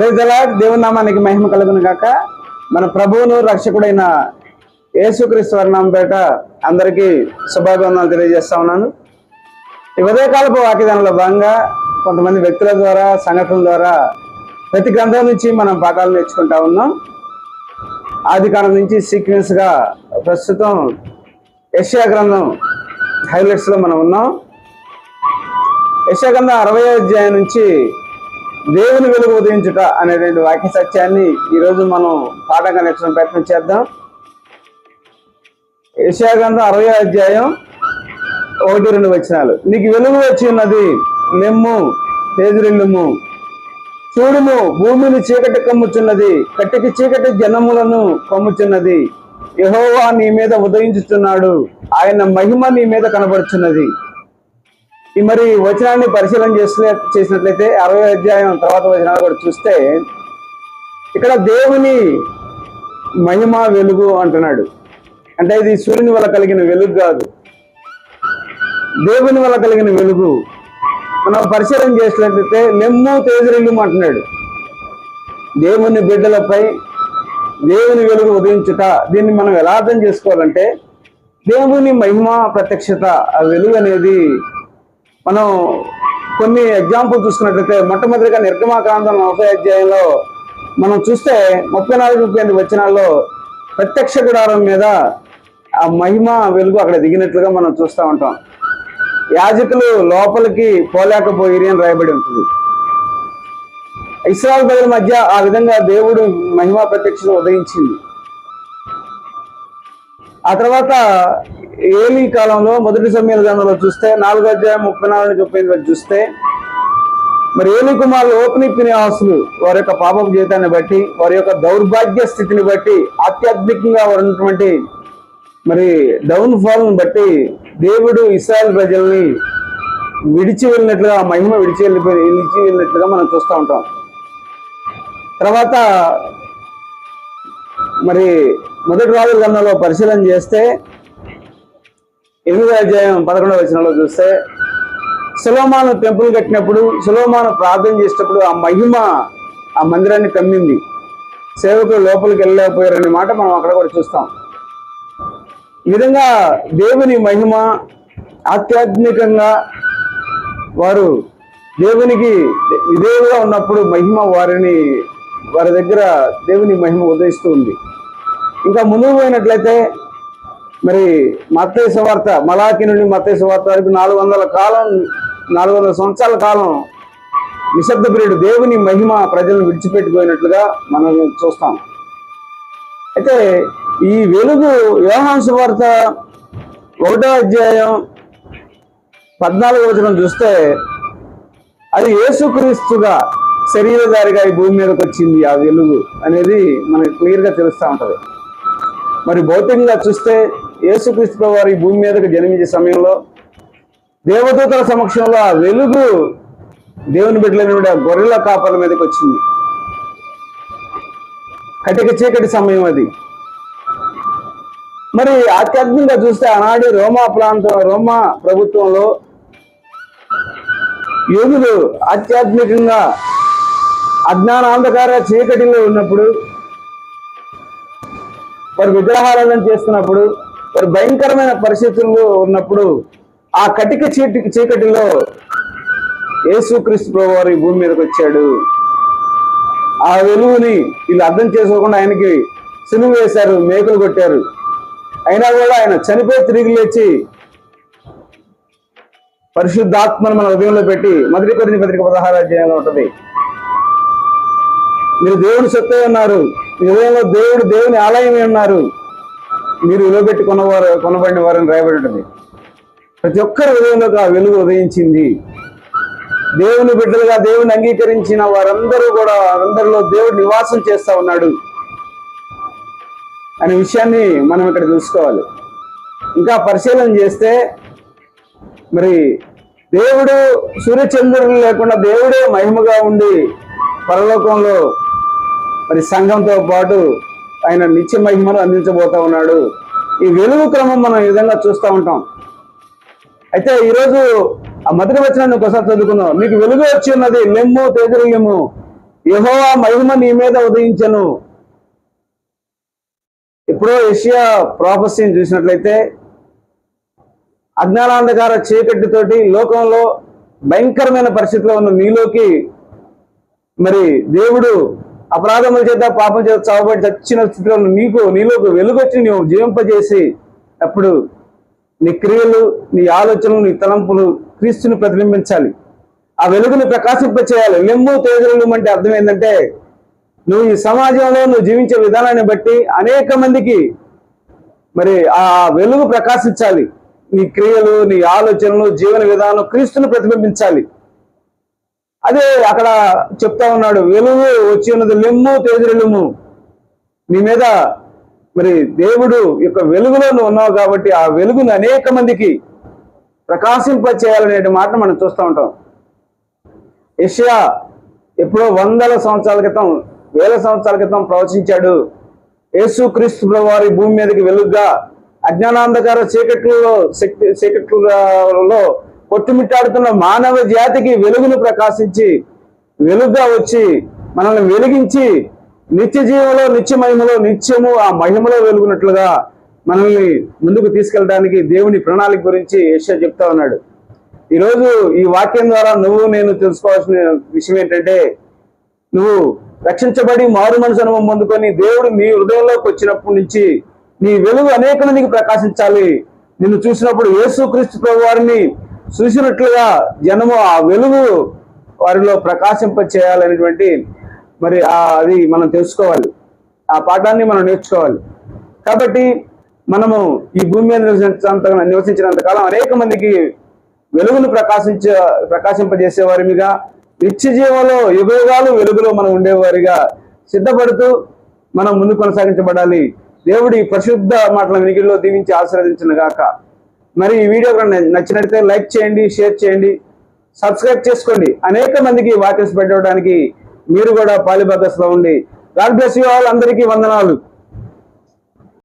ప్రేజలా దేవుని నామానికి మహిమ కలుగును గాక. మన ప్రభువును రక్షకుడైన యేసుక్రీస్తు వర్ణం పేట అందరికీ శుభాభివందనాలు తెలియజేస్తా ఉన్నాను. ఈ ఉదయకాలపు వాక్యదానంలో భాగంగా కొంతమంది వ్యక్తుల ద్వారా సంఘటనల ద్వారా ప్రతి గ్రంథం నుంచి మనం పాఠాలు నేర్చుకుంటా ఉన్నాం. ఆది కాలం నుంచి సీక్వెన్స్గా ప్రస్తుతం యెషయా గ్రంథం హైలైట్స్లో మనం ఉన్నాం. యెషయా గ్రంథం అరవై అధ్యాయం నుంచి దేవుని వెలుగు ఉదయించుట అనేటువంటి వాక్య సత్యాన్ని ఈరోజు మనం పాఠంగా నేర్చుకునే ప్రయత్నం చేద్దాం. యెషయా అరవై అధ్యాయం ఒకటి రెండు వచ్చినాలు నీకు వెలుగు వచ్చి ఉన్నది మెమ్ము తేజరిల్లుము చూడుము భూమిని చీకటి కమ్ముచున్నది కట్టికి చీకటి జనములను కమ్ముచున్నది. యహోవా నీ మీద ఉదయించుచున్నాడు ఆయన మహిమ నీ మీద కనబడుచున్నది. ఈ మరి వచనాన్ని పరిశీలన చేసిన చేసినట్లయితే అరవై అధ్యాయం తర్వాత వచనాలు కూడా చూస్తే ఇక్కడ దేవుని మహిమ వెలుగు అంటున్నాడు. అంటే ఇది సూర్యుని వల్ల కలిగిన వెలుగు కాదు. దేవుని వల్ల కలిగిన వెలుగు. మనం పరిశీలన చేసినట్లయితే లెమ్ము తేజరిల్లుము అంటున్నాడు. దేవుని బిడ్డలపై దేవుని వెలుగు ఉదయించుట. దీన్ని మనం ఎలా అర్థం చేసుకోవాలంటే దేవుని మహిమ ప్రత్యక్షత ఆ వెలుగు అనేది మనం కొన్ని ఎగ్జాంపుల్ చూసుకున్నట్లయితే మొట్టమొదటిగా నిర్గమాకాండం నలభై అధ్యాయంలో మనం చూస్తే ముప్పై నాలుగు ముప్పై ఎనిమిది వచనాల్లో ప్రత్యక్ష గుడారం మీద ఆ మహిమ వెలుగు అక్కడ దిగినట్లుగా మనం చూస్తూ ఉంటాం. యాజకులు లోపలికి పోలేకపోయిరి అని రాయబడి ఉంటుంది. ఇస్రాయల్ ప్రజల మధ్య ఆ విధంగా దేవుడు మహిమా ప్రత్యక్షను ఉదయించింది. ఆ తర్వాత ఏలి కాలంలో మొదటి సమయాల గ్రంథంలో చూస్తే నాలుగో అధ్యాయం ముప్పై నాలుగు నుంచి ముప్పై ఎనిమిది చూస్తే మరి ఏలి కుమారులు ఓపెని పినిహాసులు వారి యొక్క పాపం జీవితాన్ని బట్టి వారి యొక్క దౌర్భాగ్య స్థితిని బట్టి ఆధ్యాత్మికంగా వారు ఉన్నటువంటి మరి డౌన్ ఫాల్ని బట్టి దేవుడు ఇస్రాయల్ ప్రజల్ని విడిచి వెళ్ళినట్లుగా మహిమ విడిచి వెళ్ళిపోయి విడిచి వెళ్ళినట్లుగా మనం చూస్తూ ఉంటాం. తర్వాత మరి మొదటి రాజుల గ్రంథంలో పరిశీలన చేస్తే ఎనిమిదో అధ్యాయం పదకొండవ వచనంలో చూస్తే సులోమాను టెంపుల్ కట్టినప్పుడు సులోమాను ప్రార్థన చేసేటప్పుడు ఆ మహిమ ఆ మందిరాన్ని కమ్మింది. సేవకులు లోపలికి వెళ్ళలేకపోయారనే మాట మనం అక్కడ కూడా చూస్తాం. ఈ విధంగా దేవుని మహిమ ఆధ్యాత్మికంగా వారు దేవునికి విధేయుగా ఉన్నప్పుడు మహిమ వారిని వారి దగ్గర దేవుని మహిమ ఉదయిస్తూ ఉంది. ఇంకా ముందుకు పోయినట్లయితే మరి మత్తయ్య సువార్త మలాకి నుండి మత్తయ్య సువార్త వరకు నాలుగు వందల కాలం నాలుగు వందల సంవత్సరాల కాలం నిశ్శబ్ద పీరియడ్ దేవుని మహిమ ప్రజలను విడిచిపెట్టిపోయినట్లుగా మనం చూస్తాం. అయితే ఈ వెలుగు వ్యవహాన్ సువార్త ఒకటో అధ్యాయం పద్నాలుగు వచనం చూస్తే అది యేసుక్రీస్తుగా శరీరధారిగా ఈ భూమి మీదకి వచ్చింది ఆ వెలుగు అనేది మనకి క్లియర్గా తెలుస్తూ ఉంటుంది. మరి భౌతికంగా చూస్తే యేసుక్రీస్తు వారి భూమి మీదకు జన్మించే సమయంలో దేవదూతల సమక్షంలో ఆ వెలుగు దేవుని బిడ్డలైన గొర్రెల కాపల మీదకి వచ్చింది. కటిక చీకటి సమయం అది. మరి ఆధ్యాత్మికంగా చూస్తే ఆనాడు రోమా ప్రాంతం రోమా ప్రభుత్వంలో యోగులు ఆధ్యాత్మికంగా అజ్ఞానాంధకార చీకటిలో ఉన్నప్పుడు వారు విగ్రహారాధన చేస్తున్నప్పుడు మరి భయంకరమైన పరిస్థితుల్లో ఉన్నప్పుడు ఆ కటిక చీటి చీకటిలో యేసుక్రీస్తు ప్రభు వారు ఈ భూమి మీదకి వచ్చాడు. ఆ వెలుగుని వీళ్ళు అర్థం చేసుకోకుండా ఆయనకి సిలువ వేశారు మేకులు కొట్టారు. అయినా కూడా ఆయన చనిపోయి తిరిగి లేచి పరిశుద్ధాత్మను మన హృదయంలో పెట్టి మొదటి కొరింది పత్రిక పదహారు అధ్యాయంలో ఉంటుంది. మీరు దేవుని సొత్తే ఉన్నారు. మీ హృదయంలో దేవుడు దేవుని ఆలయమే ఉన్నారు. మీరు విలువ పెట్టి కొనవారు కొనబడిన వారని రాయబడి ఉంటుంది ప్రతి ఒక్కరి హృదయంలోకి ఆ వెలుగు ఉదయించింది. దేవుని బిడ్డలుగా దేవుని అంగీకరించిన వారందరూ కూడా అందరిలో దేవుడు నివాసం చేస్తా ఉన్నాడు అనే విషయాన్ని మనం ఇక్కడ తెలుసుకోవాలి ఇంకా పరిశీలన చేస్తే మరి దేవుడు సూర్యచంద్రులు లేకుండా దేవుడే మహిమగా ఉండి పరలోకంలో మరి సంఘంతో పాటు ఆయన నిత్య మహిమను అందించబోతా ఉన్నాడు. ఈ వెలుగు క్రమం మనం ఈ విధంగా చూస్తూ ఉంటాం. అయితే ఈరోజు ఆ మొదటి వచ్చిన ఒకసారి చదువుకుందాం. మీకు వెలుగు వచ్చి ఉన్నది లెమ్ము తేజరిల్యము ఆ మహిమ నీ మీద ఉదయించను. ఎప్పుడో ఏషియా ప్రాపసీని చూసినట్లయితే అజ్ఞానాంధకార చీకటితోటి లోకంలో భయంకరమైన పరిస్థితిలో ఉన్న నీలోకి మరి దేవుడు అపరాధముల చేత పాపం చేత చావబడి చచ్చిన స్థితిలో నీకు నీలోకి వెలుగొచ్చి నువ్వు జీవింపజేసి అప్పుడు నీ క్రియలు నీ ఆలోచనలు నీ తలంపులు క్రీస్తుని ప్రతిబింబించాలి. ఆ వెలుగుని ప్రకాశింపచేయాలి. నిమ్ము తేజలు అంటే అర్థం ఏంటంటే నువ్వు ఈ సమాజంలో నువ్వు జీవించే విధానాన్ని బట్టి అనేక మందికి మరి ఆ వెలుగు ప్రకాశించాలి. నీ క్రియలు నీ ఆలోచనలు జీవన విధానం క్రీస్తుని ప్రతిబింబించాలి. అదే అక్కడ చెప్తా ఉన్నాడు వెలుగు వచ్చి ఉన్నది లెమ్ము తేజరెలుము నీ మీద మరి దేవుడు యొక్క వెలుగులో నువ్వు ఉన్నావు కాబట్టి ఆ వెలుగును అనేక మందికి ప్రకాశింప చేయాలనే మాట మనం చూస్తూ ఉంటాం. యెషయా ఎప్పుడో వందల సంవత్సరాల క్రితం వేల సంవత్సరాల క్రితం ప్రవచించాడు యేసు క్రీస్తు వారి భూమి మీదకి వెలుగుగా అజ్ఞానాంధకార చీకట్లలో శక్తి చీకట్లలో కొట్టుమిట్టాడుతున్న మానవ జాతికి వెలుగును ప్రకాశించి వెలుగుగా వచ్చి మనల్ని వెలిగించి నిత్య జీవంలో నిత్య మహిమలో నిత్యము ఆ మహిమలో వెలుగునట్లుగా మనల్ని ముందుకు తీసుకెళ్ళడానికి దేవుని ప్రణాళిక గురించి యెషయా చెప్తా ఉన్నాడు. ఈరోజు ఈ వాక్యం ద్వారా నువ్వు నేను తెలుసుకోవాల్సిన విషయం ఏంటంటే నువ్వు రక్షించబడి మారు మనసును పొందుకొని దేవుడు నీ హృదయంలోకి వచ్చినప్పటి నుంచి నీ వెలుగు అనేక మందికి ప్రకాశించాలి. నిన్ను చూసినప్పుడు యేసుక్రీస్తు ప్రభు వారిని చూసినట్లుగా జనము ఆ వెలుగు వారిలో ప్రకాశింప చేయాలనేటువంటి మరి అది మనం తెలుసుకోవాలి. ఆ పాఠాన్ని మనం నేర్చుకోవాలి. కాబట్టి మనము ఈ భూమి మీద నివసించినంత నివసించినంత కాలం అనేక మందికి వెలుగును ప్రకాశించ ప్రకాశింపజేసే వారిగా నిత్య జీవంలో యుగయుగాలు వెలుగులో మనం ఉండేవారిగా సిద్ధపడుతూ మనం ముందు కొనసాగించబడాలి. దేవుడి పరిశుద్ధ మాటల వినికిడిలో దీవించి ఆశీర్వదించిన గాక. మరి ఈ వీడియో నచ్చినట్లయితే లైక్ చేయండి షేర్ చేయండి సబ్స్క్రైబ్ చేసుకోండి. అనేక మందికి వాక్యస్ పెట్టడానికి మీరు కూడా పాలిభాగస్లో ఉండి. God bless you all. అందరికీ వందనాలు.